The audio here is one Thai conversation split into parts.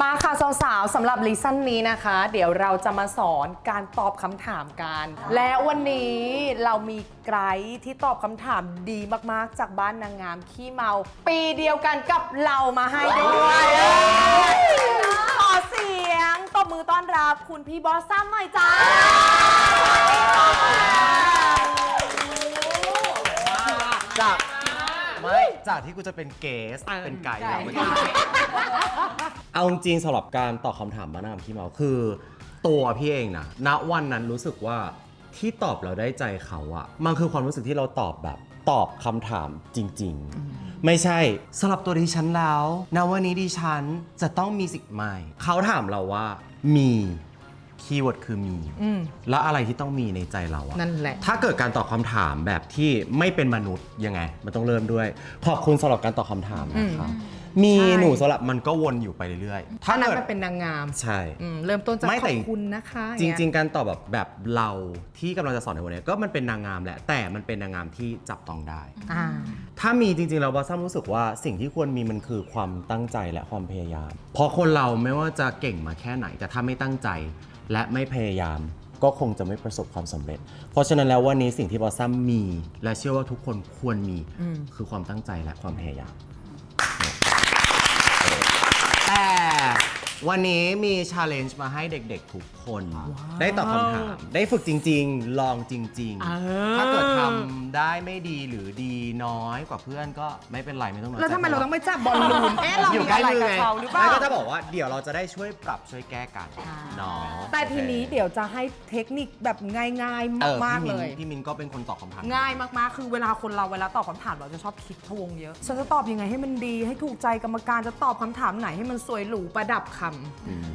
มาค่ะสาวๆสำหรับลิซันนี้นะคะ เดี๋ยวเราจะมาสอนการตอบคำถามกัน และวันนี้เรามีไกด์ที่ตอบคำถามดีมากๆ จากบ้านนางงามขี้เมา ปีเดียวกันกับเรามาให้ด้วยขอเสียงตบมือต้อนรับคุณพี่บอสซัมหน่อยจ้า จากที่กูจะเป็นเกสเป็นไก่แล้วเมื่อกี้เอาจริงๆสำหรับการตอบคำถามบ้านนามขี้เมาคือ ตัวพี่เองนะณวันนั้นรู้สึกว่าที่ตอบเราได้ใจเขาอะมันคือความรู้สึกที่เราตอบแบบ ตอบคำถามจริง ๆ ไม่ใช่สำหรับตัวดิฉันแล้วณวันนี้ดิฉันจะต้องมีสิ่งใหม่ เขาถามเราว่ามี คีย์เวิร์ดคือมี อืม แล้วอะไรที่ต้องมีในใจเราอะนั่นแหละ ถ้าเกิดการตอบคำถามแบบที่ไม่เป็นมนุษย์ยังไง มันต้องเริ่มด้วย ขอบคุณสำหรับการตอบคำถามนะคะมีใช่ หนูสำหรับมันก็วนอยู่ไปเรื่อยๆถ้าถ้านั้นเกิดมันเป็นนางงามใช่ อืมเริ่มต้นจากไม่ขแต่ อบคุณนะคะจริง ๆ การตอบแบบแบบเราที่กำลังจะสอนในวันนี้ก็มันเป็นนางงามแหละแต่มันเป็นนางงามที่จับต้องได้ ๆอ่า ถ้ามีจริงๆเราบอสซัมรู้สึกว่าสิ่งที่ควรมีมันคือความตั้งใจและความพยายาม เพราะคนเราไม่ว่าจะเก่งมาแค่ไหน แต่ถ้าไม่ตั้งใจ และไม่พยายามก็คงจะไม่ประสบความสำเร็จ เพราะฉะนั้นแล้ววันนี้สิ่งที่บอสซัมมี และเชื่อว่าทุกคนควรมีอืมคือความตั้งใจและความพยายามแต่ วันนี้มีชาเลนจ์มาให้เด็กๆ ทุกคน ได้ตอบคำถาม ได้ฝึกจริงๆ ลองจริงเออๆ ถ้าเกิดทำได้ไม่ดีหรือดีน้อยกว่าเพื่อนก็ไม่เป็นไรไม่ต้องน้อยใจแล้วทำไมเราต้องไปจับบอลลูน เอ๊ะ เราอยู่มีใกล้อะไรมือกับไงเขาหรือเปล่าไม่ก็จะบอกว่าเดี๋ยวเราจะได้ช่วยปรับช่วยแก้กันอ่าเนาะแต่ทีนี้เดี๋ยวจะให้เทคนิคแบบง่ายเออๆ มากพี่ๆมิเลนย พี่มินก็เป็นคนตอบคำถาม ง่ายมากๆ คือเวลาคนเราเวลาตอบคำถามเราจะชอบคิดพะวงเยอะ ฉันจะตอบยังไงให้มันดี ให้ถูกใจกรรมการจะตอบคำถามไหนให้มันสวยหรูประดับคำอืม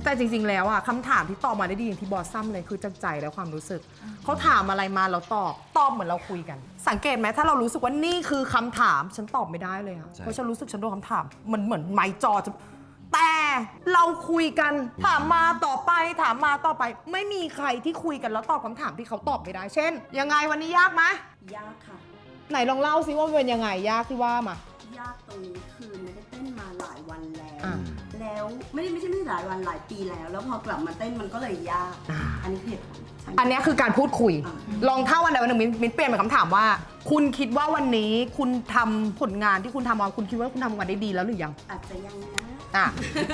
แต่จริง ๆ แล้วอะคำถามที่ตอบมาได้ดีอย่างที่บอสซัมเลยคือจากใจและความรู้สึก เขาถามอะไรมาเราตอบตอบเหมือนเราคุยกัน สังเกตไหมถ้าเรารู้สึกว่านี่คือคำถามฉันตอบไม่ได้เลยอะเพราะฉันรู้สึกฉันโดนคำถามเหมือนเหมือนไม้จอจะแต่เราคุยกันถามมาต่อไปถามมาต่อไป ไม่มีใครที่คุยกันแล้วตอบคำถามที่เขาตอบไม่ได้ เช่น ยังไงวันนี้ยากไหมยากค่ะ ไหนลองเล่าซิว่ามันเป็นยังไงยากที่ว่ามา ยากตรงนี้คือไม่ได้เต้นมาหลายวันแล้ว อ่า แล้ว ไม่ได้ไม่ใช่ไม่ใช่หลายวันหลายปีแล้ว แล้วพอกลับมาเต้นมันก็เลยยากอ่าอันนี้คือเหตุผลใช่อันเนี้ยคือการพูดคุย อ่า ลองถ้าวันใดวันหนึ่งมิ้นมิ้นเปลี่ยนเป็นคำถามว่า คุณคิดว่าวันนี้คุณทำผลงานที่คุณทำมาคุณคิดว่าคุณทำงานได้ดีแล้วหรือยังอาจจะยังนะ อะ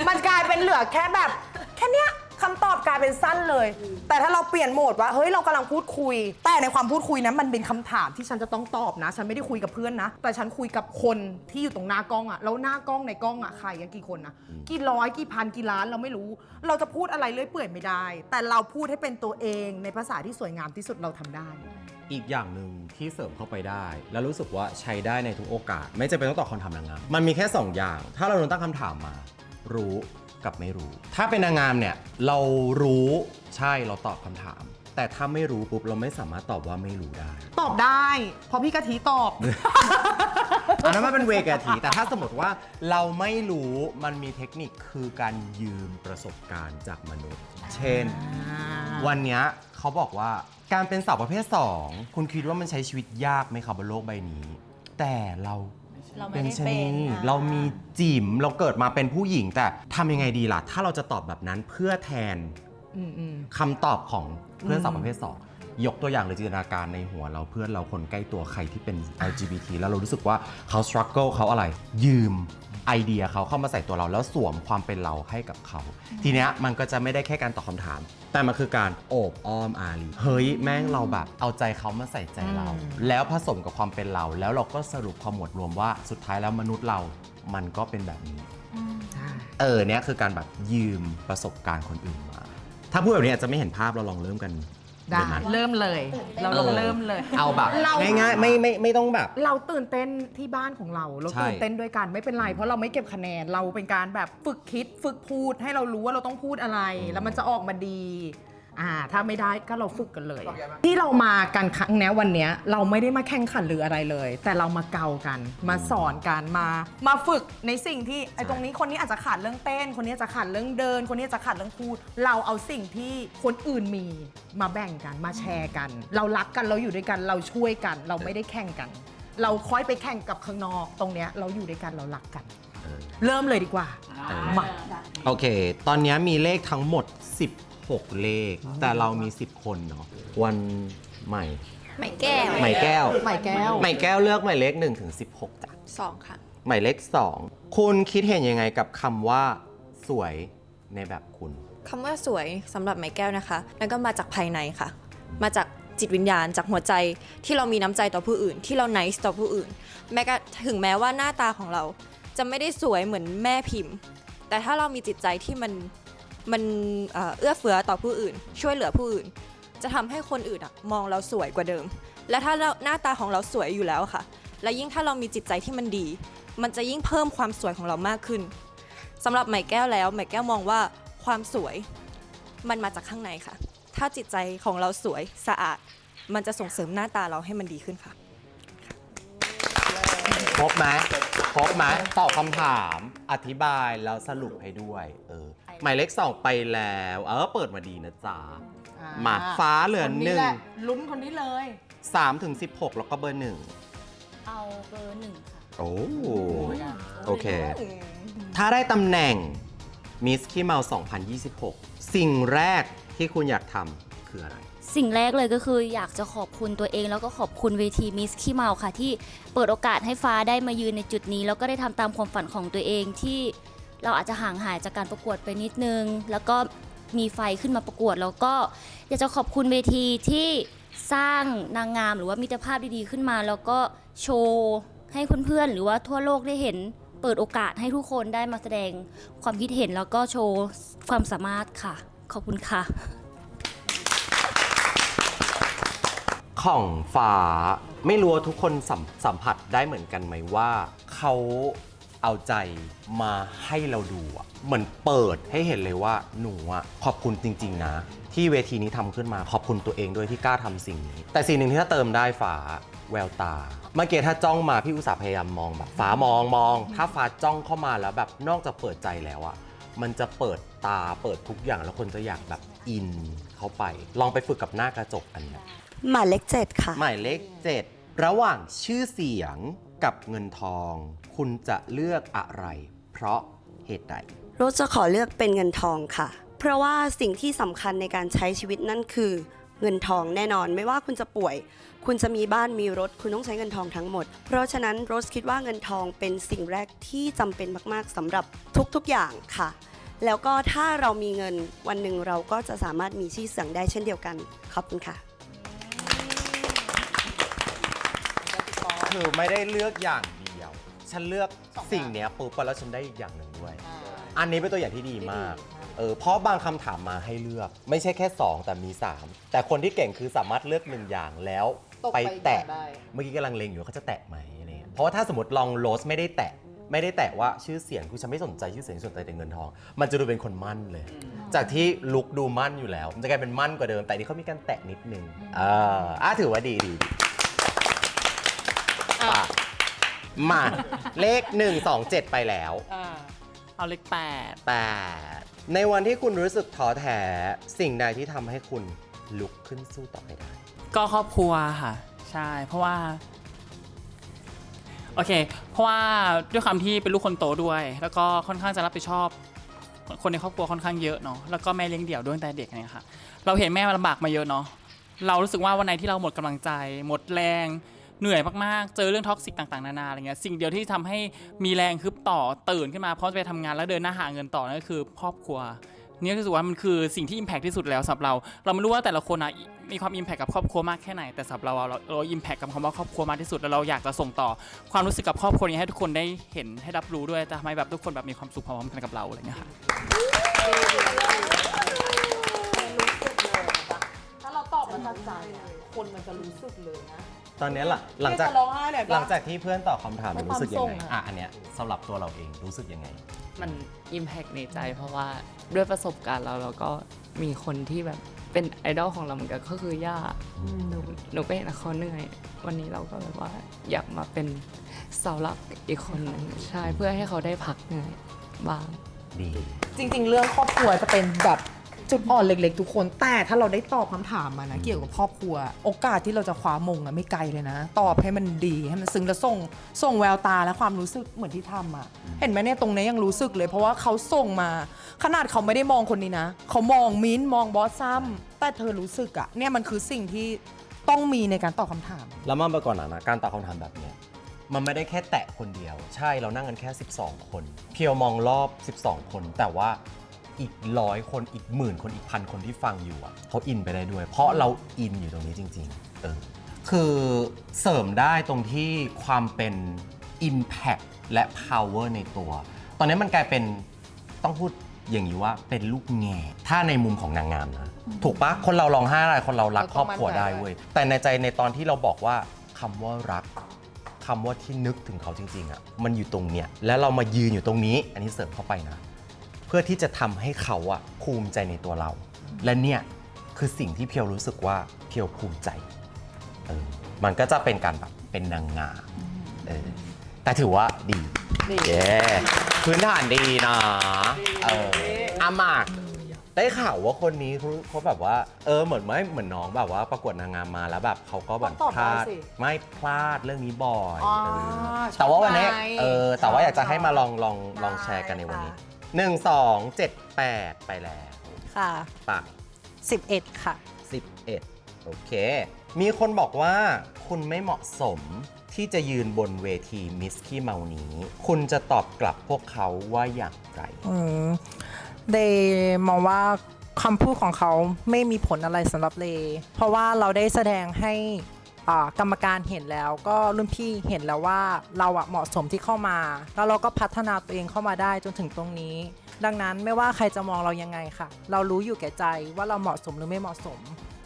มันกลายเป็นเหลือแค่แบบ แค่เนี้ย คำตอบกลายเป็นสั้นเลย แต่ถ้าเราเปลี่ยนโหมดว่าเฮ้ยเรากำลังพูดคุย แต่ในความพูดคุยนั้นมันเป็นคำถามที่ฉันจะต้องตอบนะ ฉันไม่ได้คุยกับเพื่อนนะ แต่ฉันคุยกับคนที่อยู่ตรงหน้ากล้องอะแล้วหน้ากล้องในกล้องอะใครกันกี่คนนะกี่ร้อยกี่พันกี่ล้านเราไม่รู้ เราจะพูดอะไรเรื่อยเปื่อยไม่ได้ แต่เราพูดให้เป็นตัวเองในภาษาที่สวยงามที่สุดเราทำได้ อีกอย่างหนึ่งที่เสริมเข้าไปได้ แล้วรู้สึกว่าใช้ได้ในทุกโอกาส ไม่จำเป็นต้องตอบคำถามนางงามมันมีแค่ 2 อย่าง ถ้าเราโดนตั้งคำถามมา รู้ กับไม่รู้ ถ้าเป็นนางงามเนี่ยเรารู้ใช่เราตอบคำถาม แต่ถ้าไม่รู้ปุ๊บเราไม่สามารถตอบว่าไม่รู้ได้ ตอบได้ เพราะพี่กะทิตอบ อันนั้นมันเป็นเวกะทีแต่ถ้าสมมติว่าเราไม่รู้มันมีเทคนิคคือการยืมประสบการณ์จากมนุษย์ เช่น วันเนี้ยเขาบอกว่าการเป็นสาวประเภท 2 คุณคิดว่ามันใช้ชีวิตยากไหมครับบนโลกใบนี้ แต่เรา เราไม่เป็นได้ชะเป็นีนอะ เรามีจิ๋มเราเกิดมาเป็นผู้หญิงแต่ทำยังไงดีล่ะ ถ้าเราจะตอบแบบนั้นเพื่อแทนอืมอืม คำตอบของเพื่อนสาวอืมประเภท2 ยกตัวอย่างเลยจินตนาการในหัวเราเพื่อนเราคนใกล้ตัวใครที่เป็น LGBT แล้วเรารู้สึกว่าเขา struggle เขาอะไร ยืมไอเดียเขาเข้ามาใส่ตัวเราแล้วสวมความเป็นเราให้กับเขา ทีเนี้ยมันก็จะไม่ได้แค่การตอบคำถาม แต่มันคือการโอบอ้อมอารีเฮ้ยแม่งเราแบบเอาใจเขามาใส่ใจเราอืมแล้วผสมกับความเป็นเรา แล้วเราก็สรุปความหมวดรวมว่าสุดท้ายแล้วมนุษย์เรามันก็เป็นแบบนี้ เออเนี่ยคือการแบบยืมประสบการณ์คนอื่นมา ถ้าพูดแบบนี้อาจจะไม่เห็นภาพเราลองเริ่มกัน ได้เยวนะเริ่มเลย เราลองเริ่มเลย เอาแบบเรา ง่ายๆไม่ไม่ไม่ต้องแบบ เราตื่นเต้นที่บ้านของเรา เราใช่ ตื่นเต้นด้วยกันไม่เป็นไร เพราะเราไม่เก็บคะแนน เราเป็นการแบบฝึกคิด ฝึกพูดให้เรารู้ว่าเราต้องพูดอะไร แล้วมันจะออกมาดี อ่าถ้าไม่ได้ก็เราฝึกกันเลย ที่เรามากันครั้งเนี้ยวันเนี้ยเราไม่ได้มาแข่งขันหรืออะไรเลย แต่เรามาเกากัน มาสอนกันมา มาฝึกในสิ่งที่ไอ้ตรงนี้คนนี้อาจจะขาดเรื่องเต้น คนนี้อาจจะขาดเรื่องเดิน คนนี้อาจจะขาดเรื่องพูด เราเอาสิ่งที่คนอื่นมีมาแบ่งกันมาแชร์กัน เรารักกันเราอยู่ด้วยกันเราช่วยกัน เราไม่ได้แข่งกัน เราค่อยไปแข่งกับข้างนอกตรงเนี้ยเราอยู่ด้วยกันเรารักกัน เริ่มเลยดีกว่ามา โอเค ตอนนี้มีเลขทั้งหมด 16เลข แต่เรามี 10 คนเนาะวันใหม่ ไม่แก้วใหม่แก้ว ใหม่แก้ว ใหม่แก้วเลือกหมายเลข1ถึง16จ้ะสองค่ะ หมายเลข 2 คุณคิดเห็นยังไงกับคำว่า สวยในแบบคุณ คำว่าสวยสำหรับไม้แก้วนะคะนั่นก็มาจากภายในค่ะ มาจากจิตวิญญาณจากหัวใจที่เรามีน้ำใจต่อผู้อื่น ที่เรา nice ต่อผู้อื่น แม้กระถึงแม้ว่าหน้าตาของเราจะไม่ได้สวยเหมือนแม่พิมพ์ แต่ถ้าเรามีจิตใจที่มัน มันเอ่อเอื้อเฟื้อต่อผู้อื่น ช่วยเหลือผู้อื่น จะทำให้คนอื่นอะมองเราสวยกว่าเดิม และถ้าเราหน้าตาของเราสวยอยู่แล้วค่ะ และยิ่งถ้าเรามีจิตใจที่มันดี มันจะยิ่งเพิ่มความสวยของเรามากขึ้นสำหรับไหมแก้วแล้วไหมแก้วมองว่าความสวยมันมาจากข้างในค่ะ ถ้าจิตใจของเราสวยสะอาด มันจะส่งเสริมหน้าตาเราให้มันดีขึ้นค่ะ ครบไหมครบไหมตอบคำถาม อธิบายแล้วสรุปให้ด้วย เออ หมายเลขสองไปแล้ว เออเปิดมาดีนะจ๊ะมาฟ้าเหลือคนหนี้นึ่งแหละลุ้นคนนี้เลย สามถึงสิบหกแล้วก็เบอร์หนึ่งเอาเบอร์หนึ่งค่ะ โอ้ โอเค ถ้าได้ตำแหน่งมิสขี้เมา2026 สิ่งแรกที่คุณอยากทำคืออะไร สิ่งแรกเลยก็คืออยากจะขอบคุณตัวเองแล้วก็ขอบคุณเวทีมิสขี้เมาค่ะ ที่เปิดโอกาสให้ฟ้าได้มายืนในจุดนี้ แล้วก็ได้ทำตามความฝันของตัวเองที่ เราอาจจะห่างหายจากการประกวดไปนิดนึง แล้วก็มีไฟขึ้นมาประกวด แล้วก็อยากจะขอบคุณเวทีที่สร้างนางงามหรือว่ามิตรภาพดีๆขึ้นมา แล้วก็โชว์ให้เพื่อนๆหรือว่าทั่วโลกได้เห็นเปิดโอกาสให้ทุกคนได้มาแสดงความคิดเห็นแล้วก็โชว์ความสามารถค่ะ ขอบคุณค่ะ ของฟ้าไม่รู้ว่าทุกคนสัมสัมผัสได้เหมือนกันไหมว่าเขา เอาใจมาให้เราดูอะเหมือนเปิดให้เห็นเลยว่าหนูอะขอบคุณจริง ๆ นะ ที่เวทีนี้ทำขึ้นมาขอบคุณตัวเองด้วยที่กล้าทำสิ่งนี้ แต่สิ่งหนึ่งที่ถ้าเติมได้ฟ้าแววตา เมื่อกี้ถ้าจ้องมาพี่อุตสาห์พยายามมองแบบฟ้ามองมอง ถ้าฟ้าจ้องเข้ามาแล้วแบบนอกจากเปิดใจแล้วอะมันจะเปิดตาเปิดทุกอย่างแล้วคนจะอยากแบบอินเข้าไป ลองไปฝึกกับหน้ากระจกอันเนี้ย หมายเลขเจ็ดค่ะ หมายเลข7ระหว่างชื่อเสียง กับเงินทอง คุณจะเลือกอะไร เพราะเหตุใด โรสจะขอเลือกเป็นเงินทองค่ะ เพราะว่าสิ่งที่สำคัญในการใช้ชีวิตนั่นคือเงินทองแน่นอนไม่ว่าคุณจะป่วย คุณจะมีบ้านมีรถ คุณต้องใช้เงินทองทั้งหมด เพราะฉะนั้นโรสคิดว่าเงินทองเป็นสิ่งแรกที่จำเป็นมากๆสำหรับทุกๆอย่างค่ะ แล้วก็ถ้าเรามีเงินวันหนึ่งเราก็จะสามารถมีชื่อเสียงได้เช่นเดียวกันขอบคุณค่ะ คือไม่ได้เลือกอย่างเดียว ฉันเลือกสิ่งเนี้ยปุ๊บแล้วฉันได้อีกอย่างหนึ่งด้วย อันนี้เป็นตัวอย่างที่ดีมาก เออ เพราะบางคำถามมาให้เลือก ไม่ใช่แค่ 2 แต่มี 3 แต่คนที่เก่งคือสามารถเลือกหนึ่งอย่างแล้วตกไปไปอีกแตะ ได้ เมื่อกี้กำลังเลงอยู่ว่าเขาจะแตะไหมอะไรเงี้ยเพราะว่าถ้าสมมติลองโรสไม่ได้แตะ ไม่ได้แตะว่าชื่อเสียงคือฉันไม่สนใจชื่อเสียงสนใจแต่เงินทอง มันจะดูเป็นคนมั่นเลย จากที่ลุกดูมั่นอยู่แล้ว มันจะกลายเป็นมั่นกว่าเดิม แต่นี่เขามีการแตะนิดนึงอ่าอะถือว่าดีดีดี อะมา เลข 1 2 7 ไปแล้วเอาเลขแปดแต่ในวันที่คุณรู้สึกท้อแท้สิ่งใดที่ทำให้คุณลุกขึ้นสู้ต่อไปได้ ก็ครอบครัวค่ะ ใช่ เพราะว่า โอเค เพราะว่าด้วยความที่เป็นลูกคนโตด้วย แล้วก็ค่อนข้างจะรับผิดชอบ คนในครอบครัวค่อนข้างเยอะเนาะแล้วก็แม่เลี้ยงเดี่ยวด้วยตั้งแต่เด็กเนี่ยค่ะ เราเห็นแม่มาลำบากมาเยอะเนาะเรารู้สึกว่าวันไหนที่เราหมดกำลังใจ หมดแรง เหนื่อยมากๆ เจอเรื่องท็อกซิกต่างๆ นานาอะไรเงี้ยสิ่งเดียวที่ทำให้มีแรงฮึบต่อตื่นขึ้นมาพร้อมจะไปทำงานแล้วเดินหน้าหาเงินต่อนั่นก็คือครอบครัวเนี่รู้สึกว่ามันคือสิ่งที่ Impact ที่สุดแล้วสำหรับเรา เราไม่รู้ว่าแต่ละคนอะมีความ Impact กับครอบครัวมากแค่ไหนแต่สำหรับเราเราเรา Impact กับคำว่าครอบครัวมากที่สุดแล้วเราอยากจะส่งต่อ ความรู้สึกกับครอบครัวนี้ให้ทุกคนได้เห็นให้รับรู้ด้วยจะทำให้แบบทุกคนแบบมีความสุขพร้อมๆกันกับเราอะไรเงี้ยค่ะถ้าเราตอบมันจากใจคนมันจะรู้สึกเลยนะ ตอนเนี้ยหลังหลังจากเนี่ยจะร้องไห้เลยปะหลังจากที่เพื่อนตอบคำถามไม่รู้สึกยังไงความทรงอะ อะอันเนี้ยสำหรับตัวเราเองรู้สึกยังไง มัน Impact ในใจเพราะว่าด้วยประสบการณ์เราเราก็มีคนที่แบบเป็นไอดอลของเราเหมือนกันก็คือย่าหนูหนูก็เห็นเขาเหนื่อย วันนี้เราก็แบบว่าอยากมาเป็นเสาหลักอีกคนหนึงใช่เพื่อให้เขาได้พักเหนื่อยบ้าง ดี จริง ๆ เรื่องครอบครัวจะเป็นแบบ จุดอ่อนเล็ก ๆ ทุกคน แต่ถ้าเราได้ตอบคำถามมานะ เกี่ยวกับครอบครัว โอกาสที่เราจะคว้ามงอะไม่ไกลเลยนะ ตอบให้มันดีให้มันซึ้งแล้วส่งส่งแววตาและความรู้สึกเหมือนที่ทำอะเห็นไหมเนี่ยตรงนี้ยังรู้สึกเลย เพราะว่าเขาส่งมา ขนาดเขาไม่ได้มองคนนี้นะ เขามองมิ้นท์มองบอสซัมแต่เธอรู้สึกอะเนี่ยมันคือสิ่งที่ต้องมีในการตอบคำถาม แล้วมันไปก่อนนะนะการตอบคำถามแบบเนี้ยมันไม่ได้แค่แตะคนเดียว ใช่เรานั่งกันแค่ 12 คน เพียวมองรอบ 12 คน แต่ว่า อีกร้อยคนอีกหมื่นคนอีกพันคนที่ฟังอยู่อะเขาอินไปได้ด้วย เพราะเราอินอยู่ตรงนี้จริง ๆ เออคือเสริมได้ตรงที่ความเป็น Impact และ Power ในตัว ตอนนี้มันกลายเป็นต้องพูดอย่างนี้ว่าเป็นลูกแง่ถ้าในมุมของนางงามนะ ถูกปะคนเราร้องไห้อะไรคนเรารักครอบครัวได้เว้ยแต่ในใจในตอนที่เราบอกว่าคำว่ารักคำว่าที่นึกถึงเขาจริงๆอะมันอยู่ตรงเนี้ยแล้วเรามายืนอยู่ตรงนี้ อันนี้เสริมเข้าไปนะเพื่อที่จะทำให้เขาอะภูมิใจในตัวเรา และเนี่ยคือสิ่งที่เพียวรู้สึกว่าเพียวภูมิใจเออมันก็จะเป็นการแบบเป็นนางงามเออแต่ถือว่าดีดี เย้พื้นฐานดีนะเอออาหมาก ได้ข่าวว่าคนนี้เขาเขาแบบว่า เออเหมือนไม่เหมือนน้องแบบว่าประกวดนางงามมาแล้วแบบเขาก็แบบตอบพลาดได้สิไม่พลาดเรื่องนี้บ่อยอ๋อเออชอบแต่ว่าวันนี้ไหมเออแต่ว่าอยากจะให้มาชอบลองลองลองได้แชร์กันในวันนี้ ค่ะ หนึ่งสองเจ็ดแปดไปแล้ว ค่ะปาก11 ค่ะ 11 โอเค มีคนบอกว่าคุณไม่เหมาะสมที่จะยืนบนเวทีมิสขี้เมานี้ คุณจะตอบกลับพวกเขาว่าอย่างไร อืมเดย์มองว่าคำพูดของเขาไม่มีผลอะไรสำหรับเล เพราะว่าเราได้แสดงให้อ่า กรรมการเห็นแล้ว ก็รุ่นพี่เห็นแล้วว่าเราอะเหมาะสมที่เข้ามา แล้วเราก็พัฒนาตัวเองเข้ามาได้จนถึงตรงนี้ ดังนั้นไม่ว่าใครจะมองเรายังไงค่ะ เรารู้อยู่แก่ใจว่าเราเหมาะสมหรือไม่เหมาะสม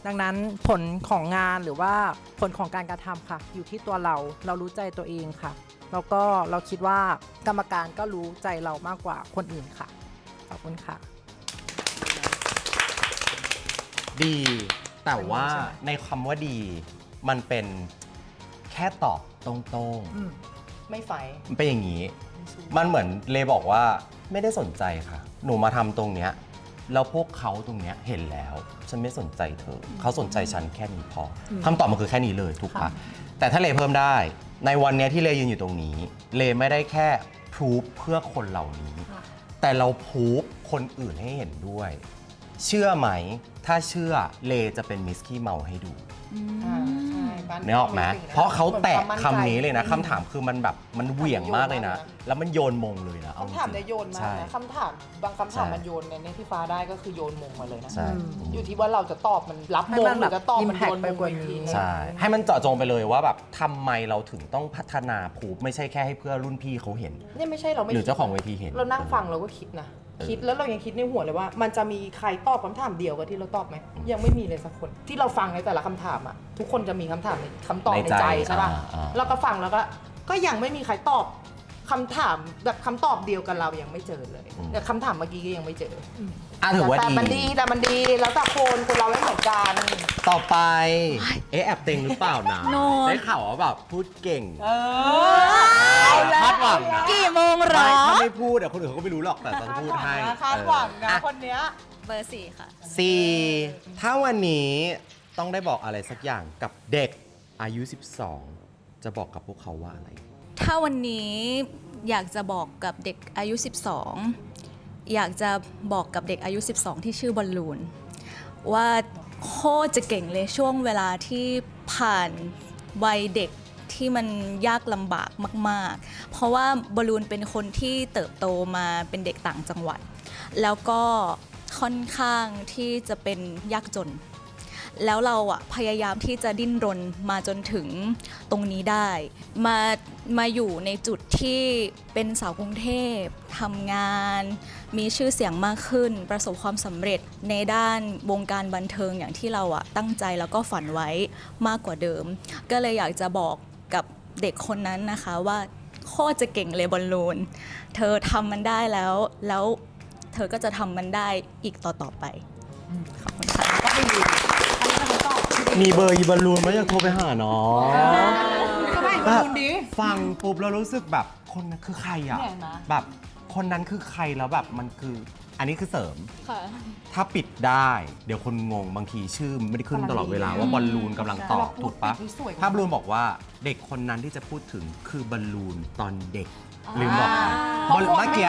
ดังนั้นผลของงานหรือว่าผลของการกระทำค่ะ อยู่ที่ตัวเราเรารู้ใจตัวเองค่ะ แล้วก็เราคิดว่ากรรมการก็รู้ใจเรามากกว่าคนอื่นค่ะขอบคุณค่ะ ดี แต่ว่าในคำว่าดี มันเป็นแค่ตอบตรงไม่ไฟๆมันเป็นอย่างนี้ มันเหมือนเลบอกว่าไม่ได้สนใจค่ะ หนูมาทำตรงเนี้ยแล้วพวกเขาตรงเนี้ยเห็นแล้ว ฉันไม่สนใจเธอ เขาสนใจฉันแค่นี้พออคำตอบมันคือแค่นี้เลยถูกปะแต่ถ้าเลเพิ่มได้ ในวันเนี้ยที่เลยืนอยู่ตรงนี้ เลไม่ได้แค่พรูฟเพื่อคนเหล่านี้แต่เราพรูฟคนอื่นให้เห็นด้วย เชื่อไหม ถ้าเชื่อเลจะเป็นมิสกี้เมาให้ดู อ่า ใช่บ้านนึกออกไหมสิ่งเพราะเขาแตะหมือคำนี้เลยนะอืมคำถามคือมันแบบมันเหวี่ยงมากเลยนะ แล้วมันโยนมงเลยนะเอจริงคำถามเนี่ยโยนมาใช่ นะคำถามบางคำถามใช่ มันโยนเนี่ยที่ฟ้าได้ก็คือโยนมงมาเลยนะ ใช่อยู่ที่ว่าเราจะตอบมันรับให้มงมันหรือจะตอบมันโยน impact มไปงกว่าอีกทีนี้นึงใช่ ให้มันเจาะจงไปเลยว่าแบบทำไมเราถึงต้องพัฒนาผูไม่ใช่แค่ให้เพื่อรุ่นพี่เขาเห็น เนี่ยไม่ใช่เราไม่หรือคิดเจ้าของเวทีเห็น เรานั่งฟังเราก็คิดนะเออ คิดแล้วเรายังคิดในหัวเลยว่า มันจะมีใครตอบคำถามเดียวกับที่เราตอบไหมยังไม่มีเลยสักคน ที่เราฟังในแต่ละคำถามอะทุกคนจะมีคำถามในคำตอบในใจใช่ป่ะอ่าอ่า แล้วก็ฟังแล้วก็ก็ยังไม่มีใครตอบ คำถามแบบคำตอบเดียวกันเรายังไม่เจอเลยแต่คำถามเมื่อกี้ก็ยังไม่เจออะถือว่าแต่ดีมันดีแต่มันดีแล้วแต่คนคนเราไม่เหมือนกัน ต่อไป เอ๊ะแอบเต็งหรือเปล่านะโนได้ข่าวว่าแบบพูดเก่งเอาแล้วคาดหวังนะกี่โมงหรไม่อ ถ้าไม่พูดเดี๋ยวคนอื่นเขาก็ไม่รู้หรอกแต่ต้องพูดให้คาดหวังนะเออคนเนี้ย เบอร์สี่ค่ะ สี่ถ้าวันนี้ต้องได้บอกอะไรสักอย่างกับเด็กอายุ 12 จะบอกกับพวกเขาว่าอะไร ถ้าวันนี้อยากจะบอกกับเด็กอายุ 12 อยากจะบอกกับเด็กอายุ 12 ที่ชื่อบอลลูน ว่าโคตรจะเก่งเลยช่วงเวลาที่ผ่านวัยเด็กที่มันยากลำบากมาก ๆ เพราะว่าบอลลูนเป็นคนที่เติบโตมาเป็นเด็กต่างจังหวัด แล้วก็ค่อนข้างที่จะเป็นยากจน แล้วเราอะพยายามที่จะดิ้นรนมาจนถึงตรงนี้ได้ มามาอยู่ในจุดที่เป็นสาวกรุงเทพทำงาน มีชื่อเสียงมากขึ้น ประสบความสำเร็จในด้านวงการบันเทิงอย่างที่เราอะตั้งใจแล้วก็ฝันไว้มากกว่าเดิม ก็เลยอยากจะบอกกับเด็กคนนั้นนะคะว่าโคตรจะเก่งเลยบอลลูน เธอทำมันได้แล้ว แล้วเธอก็จะทำมันได้อีกต่อๆไป ขอบคุณค่ะก็ดีอันนี้เป็นคำตอบที่ดี มีเบอร์ยีบอลลูนไหมอยากโทรไปหาน้องก็ไม่บอลลูนดีฟังปุ๊บแล้วรู้สึกแบบคนนั้นคือใครอะเนี่ยนะแบบคนนั้นคือใครแล้วแบบมันคือ อันนี้คือเสริม ค่ะ ถ้าปิดได้ เดี๋ยวคนงงบางทีชื่อไม่ได้ขึ้นตลอดเวลาว่าบอลลูนกำลังตอบถูกปะสวยกว่าถ้าบอลลูนบอกว่าเด็กคนนั้นที่จะพูดถึงคือบอลลูนตอนเด็ก ลืมบอกไปบอลเมื่อกี้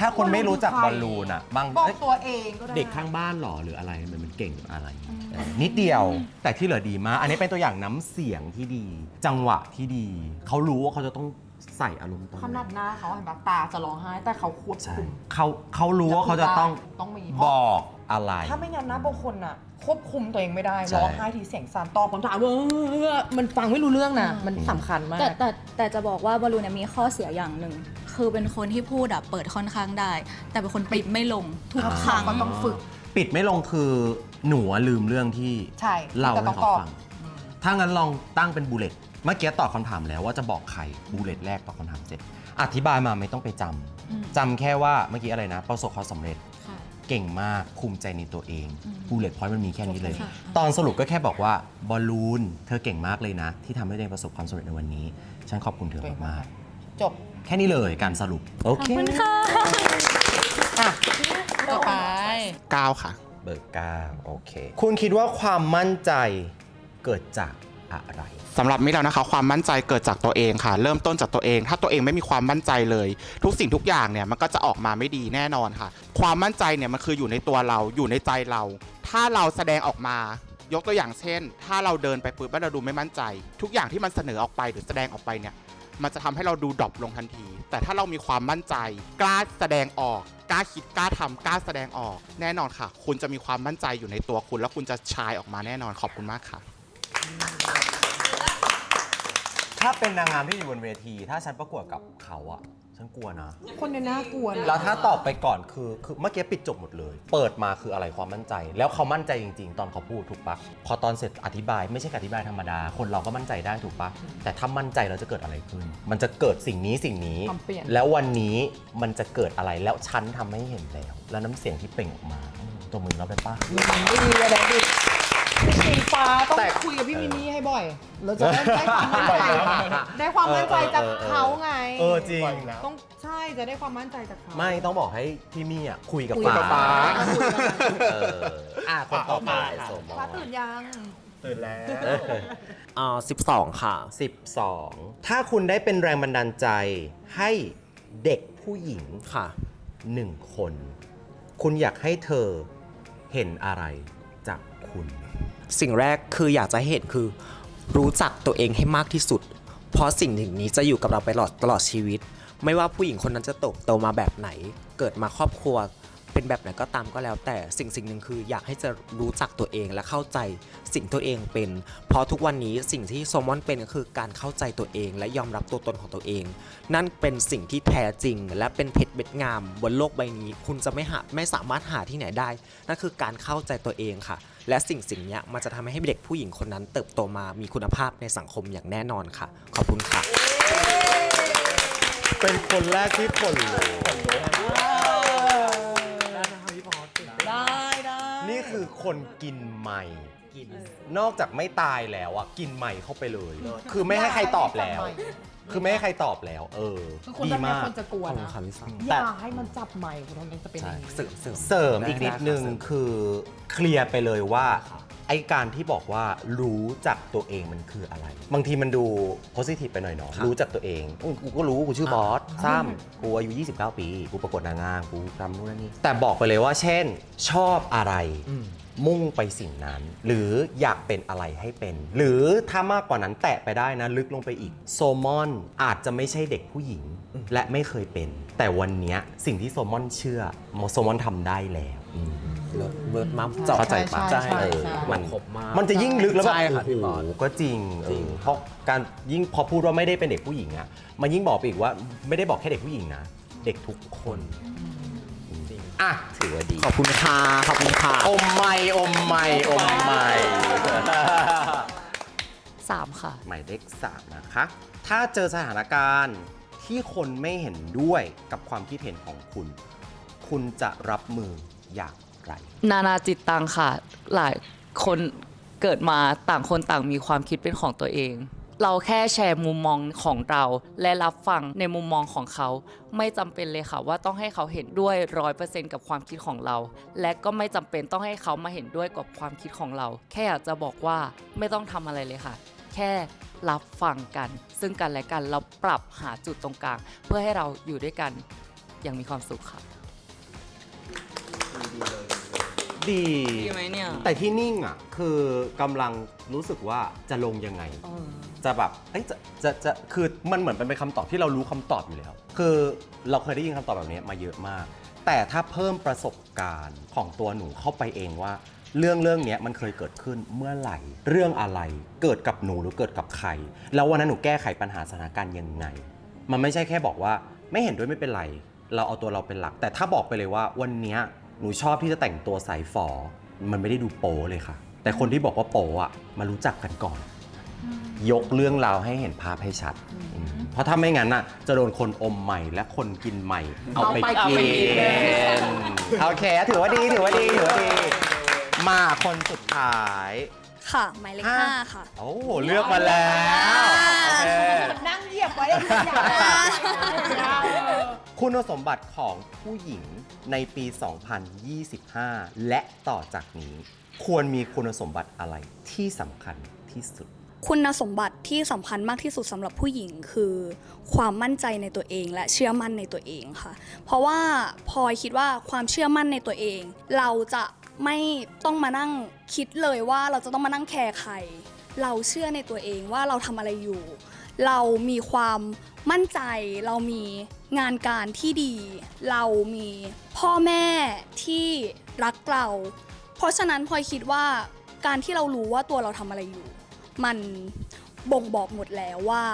ถ้าคนไม่รู้จักบอลลูนอะบางบอกเอ้ยตัวเองก็ได้เด็กข้างบ้านหรอหรืออะไรมันมันเก่งอะไรเออนิดเดียวแต่ที่เหลือดีมากอันนี้เป็นตัวอย่างน้ำเสียงที่ดี จังหวะที่ดี เขารู้ว่าเขาจะต้องใส่อารมณ์ตอนขไหนนาดหน้าเขาเห็นปะตาจะร้องไห้แต่เขาควบใช่คุมเขาเขารู้ว่าเขาจะต้องต้องมี บอก อะไร ถ้าไม่งั้นนะบางคนอะควบคุมตัวเองไม่ได้ใช่ ร้องไห้ทีเสียงสั่นตอบคำถามเออมันฟังไม่รู้เรื่องนะมันสำคัญมาก แต่แต่แต่จะบอกว่าบอลลูนเนี่ยมีข้อเสียอย่างหนึ่ง คือเป็นคนที่พูดอะเปิดค่อนข้างได้ แต่เป็นคนปิดไม่ลงทุกครั้ง ก็ต้องฝึก ปิดไม่ลงคือหนูอะลืมเรื่องที่ใช่เล่าที่จะให้ต้องเขาตอบฟังถ้างั้นลองตั้งเป็นบูเลตเมื่อกี้ตอบคำถามแล้วว่าจะบอกใครบูเลตแรกตอบคำถามเสร็จ อธิบายมาไม่ต้องไปจำจำแค่ว่าเมื่อกี้อะไรนะ ประสบความสำเร็จ เก่งมากภูมิใจในตัวเองบูเลตพอยต์มันมีแค่นี้เลย ตอนสรุปก็แค่บอกว่าบอลลูนเธอเก่งมากเลยนะ ที่ทำให้ตัวเองประสบความสำเร็จในวันนี้ ฉันขอบคุณเธอมากจบๆแค่นี้เลยการสรุปโอเคต่อไป 9 ค่ะ เบอร์เก้าโอเค คุณคิดว่าความมั่นใจเกิดจาก อะไรสำหรับมิแล้วนะคะ ความมั่นใจเกิดจากตัวเองค่ะ เริ่มต้นจากตัวเอง ถ้าตัวเองไม่มีความมั่นใจเลย ทุกสิ่งทุกอย่างเนี่ยมันก็จะออกมาไม่ดีแน่นอนค่ะ ความมั่นใจเนี่ยมันคืออยู่ในตัวเราอยู่ในใจเรา ถ้าเราแสดงออกมายกตัวอย่างเช่น ถ้าเราเดินไปปุ๊บแล้วเราดูไม่มั่นใจ ทุกอย่างที่มันเสนอออกไปหรือแสดงออกไปเนี่ยมันจะทำให้เราดูดรอปลงทันที แต่ถ้าเรามีความมั่นใจ กล้าแสดงออก กล้าคิด กล้าทำกล้าแสดงออก แน่นอนค่ะ คุณจะมีความมั่นใจอยู่ในตัวคุณ แล้วคุณจะชายออกมาแน่นอน ขอบคุณมากค่ะ ถ้าเป็นนางงามที่อยู่บนเวที ถ้าฉันประกวดกับเขาอะฉันกลัวนะ คนเนี่ยน่ากลัวนะแล้วถ้าตอบไปก่อนคือคือเมื่อกี้ปิดจบหมดเลย เปิดมาคืออะไรความมั่นใจ แล้วเขามั่นใจจริง ๆ ตอนเขาพูดถูกปะพอตอนเสร็จอธิบายไม่ใช่อธิบายธรรมดา คนเราก็มั่นใจได้ถูกปะแต่ถ้ามั่นใจเราจะเกิดอะไรขึ้น มันจะเกิดสิ่งนี้สิ่งนี้ ความเปลี่ยน แล้ววันนี้มันจะเกิดอะไรแล้วฉันทำให้เห็นแล้ว แล้วน้ำเสียงที่เปล่งออกมาอืมตัวมือเราได้ปะ ดีเลยนะดิ สีฟ้าต้องแต่คุยกับพี่มินนี่ให้บ่อย เราจะได้ได้ความมั่นใจได้ความมั่นใจจากเขาไง เออจริง ต้องใช่จะได้ความมั่นใจจากเขาไม่ต้องบอกให้พี่มี่อะคุยกับคุยกับฟ้าฟ้า คุยกับฟ้าเอออะคนต่อไปสมฟ้าตื่นยัง ตื่นแล้ว อ่า12ค่ะ 12 ถ้าคุณได้เป็นแรงบันดาลใจให้เด็กผู้หญิงค่ะ หนึ่งคน คุณอยากให้เธอเห็นอะไรจากคุณ สิ่งแรกคืออยากจะเห็นคือ รู้จักตัวเองให้มากที่สุด เพราะสิ่งหนึ่งนี้จะอยู่กับเราไปตลอดตลอดชีวิต ไม่ว่าผู้หญิงคนนั้นจะโตโตมาแบบไหน เกิดมาครอบครัว เป็นแบบไหนก็ตามก็แล้วแต่สิ่งสิ่งหนึ่งคืออยากให้จะรู้จักตัวเองและเข้าใจสิ่งตัวเองเป็น เพราะทุกวันนี้สิ่งที่โซมอนเป็นก็คือการเข้าใจตัวเอง และยอมรับตัวตนของตัวเอง นั่นเป็นสิ่งที่แท้จริง และเป็นเพชรเม็ดงาม บนโลกใบนี้ คุณจะไม่หาไม่สามารถหาที่ไหนได้ นั่นคือการเข้าใจตัวเองค่ะ และสิ่งสิ่งนี้มันจะทำให้เด็กผู้หญิงคนนั้นเติบโตมามีคุณภาพในสังคมอย่างแน่นอนค่ะ ขอบคุณค่ะ เป็นคนแรกที่คนรู้ไคือคนกินใหม่นอกจากไม่ตายแล้วอะกินใหม่เข้าไปเลย คือไม่ให้ใครตอบแล้ว คือไม่ให้ใครตอบแล้ว เออคือคนดีแบบเนี้มายกคนจะกลัวขอบคุณนะค่ะพี่สังอย่าให้มันจับไมค์คนนั้นจะเป็นอย่างนี้ เสริมเสริมเสริมอีกนิดนึงได้ค่ะคือเคลียร์ไปเลยว่า ค่ะ ไอการที่บอกว่ารู้จักตัวเองมันคืออะไร บางทีมันดูโพสิทีฟไปหน่อยเนาะรู้จักตัวเองอุ๊ยกูก็รู้กูชื่อบอสซ้ำกูอายุ 29 ปี กูประกวดนางงามกูทำนู่นนั่นนี่แต่บอกไปเลยว่า เช่น ชอบอะไร มุ่งไปสิ่งนั้น หรืออยากเป็นอะไรให้เป็น หรือถ้ามากกว่านั้นแตะไปได้นะลึกลงไปอีกโซมอนอาจจะไม่ใช่เด็กผู้หญิง และไม่เคยเป็น แต่วันเนี้ยสิ่งที่โซมอนเชื่อโซมอนทำได้แล้วอืม เลิศเวิร์ดมัมเจาะเข้าใจปะใช่ใช่เออใช่ มันครบมาก มันจะยิ่งลึกแล้วแบบใช่ค่ะโอ้พี่โหบอสก็จริง เออเพราะการยิ่งพอพูดว่าไม่ได้เป็นเด็กผู้หญิงอะมันยิ่งบอกไปอีกว่าไม่ได้บอกแค่เด็กผู้หญิงนะ เด็กทุกคนอะถือว่าดีขอบคุณค่ะขอบคุณค่ะ อมไม่อมไม่อมไม่3ค่ะ หมายเลขสามนะคะ ถ้าเจอสถานการณ์ที่คนไม่เห็นด้วยกับความคิดเห็นของคุณ คุณจะรับมืออย่าง ไร นานาจิตตังค่ะ หลายคนเกิดมาต่างคนต่างมีความคิดเป็นของตัวเอง เราแค่แชร์มุมมองของเราและรับฟังในมุมมองของเขา ไม่จำเป็นเลยค่ะว่าต้องให้เขาเห็นด้วยร้อยเปอร์เซ็นต์กับความคิดของเรา และก็ไม่จำเป็นต้องให้เขามาเห็นด้วยกับความคิดของเรา แค่อยากจะบอกว่าไม่ต้องทำอะไรเลยค่ะ แค่รับฟังกัน ซึ่งกันและกันเราปรับหาจุดตรงกลาง เพื่อให้เราอยู่ด้วยกันอย่างมีความสุขค่ะ ดี ดีไหมเนี่ยแต่ที่นิ่งอะคือกำลังรู้สึกว่าจะลงยังไงจะแบบเอ้ยจะจะจะคือมันเหมือนเป็นคำตอบที่เรารู้คำตอบอยู่แล้ว คือเราเคยได้ยินคำตอบแบบนี้มาเยอะมาก แต่ถ้าเพิ่มประสบการณ์ของตัวหนูเข้าไปเองว่า เรื่องเรื่องเนี้ยมันเคยเกิดขึ้นเมื่อไหร่ เรื่องอะไรเกิดกับหนูหรือเกิดกับใคร แล้ววันนั้นหนูแก้ไขปัญหาสถานการณ์ยังไง มันไม่ใช่แค่บอกว่าไม่เห็นด้วยไม่เป็นไร เราเอาตัวเราเป็นหลัก แต่ถ้าบอกไปเลยว่าวันเนี้ย หนูชอบที่จะแต่งตัวสายฝอ มันไม่ได้ดูโป๊เลยค่ะ แต่คนที่บอกว่าโป๊อะมารู้จักกันก่อน ยกเรื่องราวให้เห็นภาพให้ชัดอืมเพราะถ้าไม่งั้นน่ะ จะโดนคนอมใหม่และคนกินใหม่ เอาไปเอาไปกิกินโอเค ถือว่าดีถือว่าดีถือว่าดี มาคนสุดท้าย ค่ะหมายเลขห้าค่ะ โอ้เลือกมาแล้วโอเคนั่งเหยียบไว้อย่างนี้อย่าคุณสมบัติของผู้หญิง ในปี 2025 และต่อจากนี้ ควรมีคุณสมบัติอะไรที่สำคัญที่สุด คุณสมบัติที่สำคัญมากที่สุดสำหรับผู้หญิงคือ ความมั่นใจในตัวเองและเชื่อมั่นในตัวเองค่ะ เพราะว่าพลอยคิดว่าความเชื่อมั่นในตัวเอง เราจะไม่ต้องมานั่งคิดเลยว่าเราจะต้องมานั่งแคร์ใคร เราเชื่อในตัวเองว่าเราทำอะไรอยู่ เรามีความมั่นใจ เรามีงานการที่ดี เรามีพ่อแม่ที่รักเรา เพราะฉะนั้นพลอยคิดว่าการที่เรารู้ว่าตัวเราทำอะไรอยู่ มันบ่งบอกหมดแล้วว่า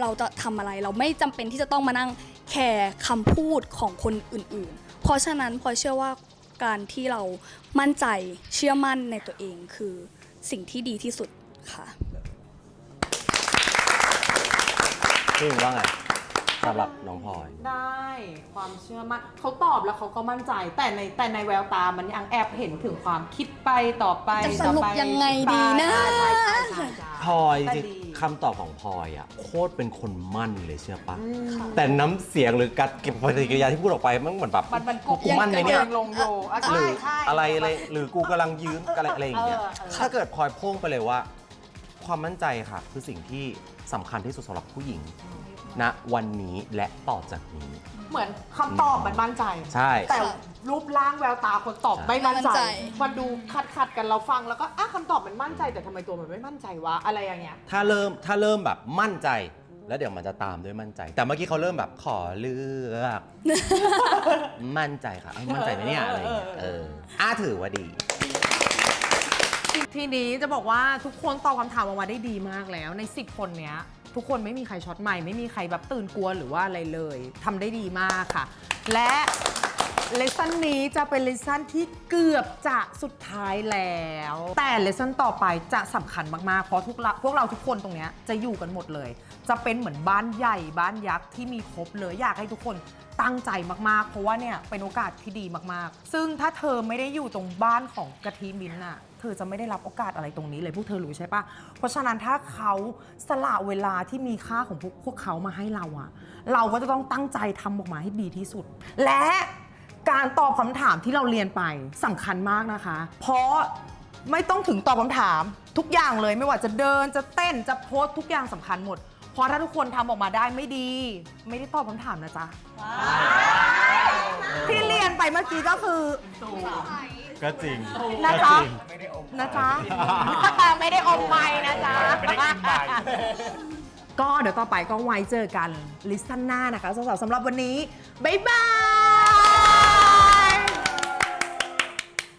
เราจะทำอะไรเราไม่จำเป็นที่จะต้องมานั่งแคร์คำพูดของคนอื่น ๆ เพราะฉะนั้นพลอยเชื่อว่าการที่เรามั่นใจเชื่อมั่นในตัวเองคือสิ่งที่ดีที่สุดค่ะ พี่ว่าไงสำหรับน้องพลอย ได้ความเชื่อมั่นเขาตอบแล้วเขาก็มั่นใจ แต่ในแต่ในแววตามันยังแอบเห็นถึงความคิดไปต่อไปจะสรุปต่อปยังไงดีนะ ใช่ใช่ใช่ใช่ใช่พลอยจแต่ริงดีๆคำตอบของพลอยอะโคตรเป็นคนมั่นเลยเชื่อปะ อืมแต่น้ำเสียงหรือการเก็บปฏิกิริยาที่พูดออกไปมันเหมือนแบบมันมันกูมั่นในเนี้ยยังลงโยอะหรือใช่ใช่ อะไรอะไรหรือกูกำลังยืมอะไรอะไรอย่างเงี้ย เออเออ ถ้าเกิดพลอยพ่งไปเลยว่า ความมั่นใจค่ะ คือสิ่งที่สำคัญที่สุดสำหรับผู้หญิงณวันนี้และต่อจากนี้ เหมือนคำตอบมันมั่นใจ ใช่ แต่รูปร่างแววตาคนตอบไม่มั่นใจ ไม่มั่นใจ มันดูขัดขัดๆกันเราฟังแล้วก็อะคำตอบมันมั่นใจ แต่ทำไมตัวมันไม่มั่นใจวะอะไรอย่างเงี้ย ถ้าเริ่มถ้าเริ่มแบบมั่นใจ แล้วเดี๋ยวมันจะตามด้วยมั่นใจ แต่เมื่อกี้เขาเริ่มแบบขอเลือก มั่นใจค่ะเอ้ยมั่นใจไหมเนี่ยอะไรอย่างเงี้ยเอออะถือว่าดี ทีนี้จะบอกว่าทุกคนตอบคำถามออกมาได้ดีมากแล้ว ใน 10 คนเนี้ย ทุกคนไม่มีใครช็อตใหม่ ไม่มีใครแบบตื่นกลัวหรือว่าอะไรเลยทำได้ดีมากค่ะ และเลสันนี้จะเป็นเลสันที่เกือบจะสุดท้ายแล้ว แต่เลสันต่อไปจะสำคัญมากๆ เพราะทุกเราพวกเราทุกคนตรงเนี้ยจะอยู่กันหมดเลย จะเป็นเหมือนบ้านใหญ่บ้านยักษ์ที่มีครบเลยอยากให้ทุกคนตั้งใจมากๆ เพราะว่าเนี่ยเป็นโอกาสที่ดีมากๆ ซึ่งถ้าเธอไม่ได้อยู่ตรงบ้านของกะทิมิ้นท์น่ะ เธอจะไม่ได้รับโอกาสอะไรตรงนี้เลยพวกเธอรู้ใช่ปะเพราะฉะนั้นถ้าเขาสละเวลาที่มีค่าของพวกพวกเขามาให้เราอะเราก็จะต้องตั้งใจทำออกมาให้ดีที่สุด และการตอบคำถามที่เราเรียนไปสำคัญมากนะคะ เพราะไม่ต้องถึงตอบคำถามทุกอย่างเลยไม่ว่าจะเดินจะเต้นจะโพสทุกอย่างสำคัญหมด ราะถ้าทุกคนทำออกมาได้ไม่ดี ไม่ได้ตอบคำถามนะจ๊ะที่เรียนไปเมื่อกี้ก็คือ ก็จริงนะจ๊ะนะจ๊ะ ไม่ได้อมไม่นะจ๊ะ ไม่ได้กินใบก็เดี๋ยวต่อไปก็ไว้เจอกันลิสต์หน้านะคะสาวๆสำหรับวันนี้ บ๊ายบาย